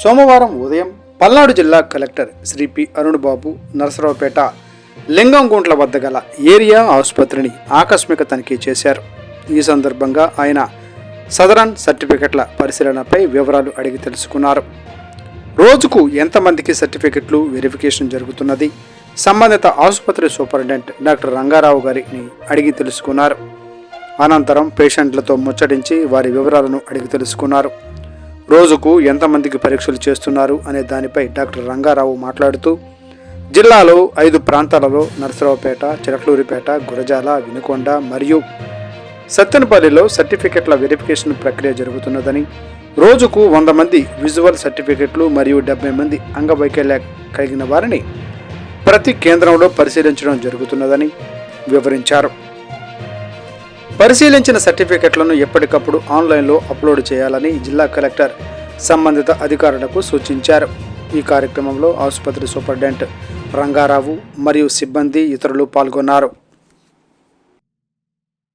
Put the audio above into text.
సోమవారం ఉదయం పల్నాడు జిల్లా కలెక్టర్ శ్రీ పి అరుణ్ బాబు నరసరావుపేట లింగంగుంట్ల వద్ద గల ఏరియా ఆసుపత్రిని ఆకస్మిక తనిఖీ చేశారు. ఈ సందర్భంగా ఆయన సదరన్ సర్టిఫికెట్ల పరిశీలనపై వివరాలు అడిగి తెలుసుకున్నారు. రోజుకు ఎంతమందికి సర్టిఫికెట్లు వెరిఫికేషన్ జరుగుతున్నది? సంబంధిత ఆసుపత్రి సూపరింటెండెంట్ డాక్టర్ రంగారావు గారిని అడిగి తెలుసుకున్నారు. అనంతరం పేషెంట్లతో ముచ్చటించి వారి వివరాలను అడిగి తెలుసుకున్నారు. రోజుకు ఎంతమందికి పరీక్షలు చేస్తున్నారు అనే దానిపై డాక్టర్ రంగారావు మాట్లాడుతూ జిల్లాలో ఐదు ప్రాంతాలలో నరసరావుపేట చిరట్లూరిపేట గురజాల వినుకొండ మరియు సత్తెనపల్లిలో సర్టిఫికెట్ల వెరిఫికేషన్ ప్రక్రియ జరుగుతున్నదని రోజుకు వంద మంది విజువల్ సర్టిఫికెట్లు మరియు డెబ్బై మంది అంగవైకల్య కలిగిన వారిని ప్రతి కేంద్రంలో పరిశీలించడం జరుగుతున్నదని వివరించారు. పరిశీలించిన సర్టిఫికెట్లను ఎప్పటికప్పుడు ఆన్లైన్లో అప్లోడ్ చేయాలని జిల్లా కలెక్టర్ సంబంధిత అధికారులకు సూచించారు. ఈ కార్యక్రమంలో ఆసుపత్రి సూపరింటెండెంట్ రంగారావు మరియు సిబ్బంది ఇతరులు పాల్గొన్నారు.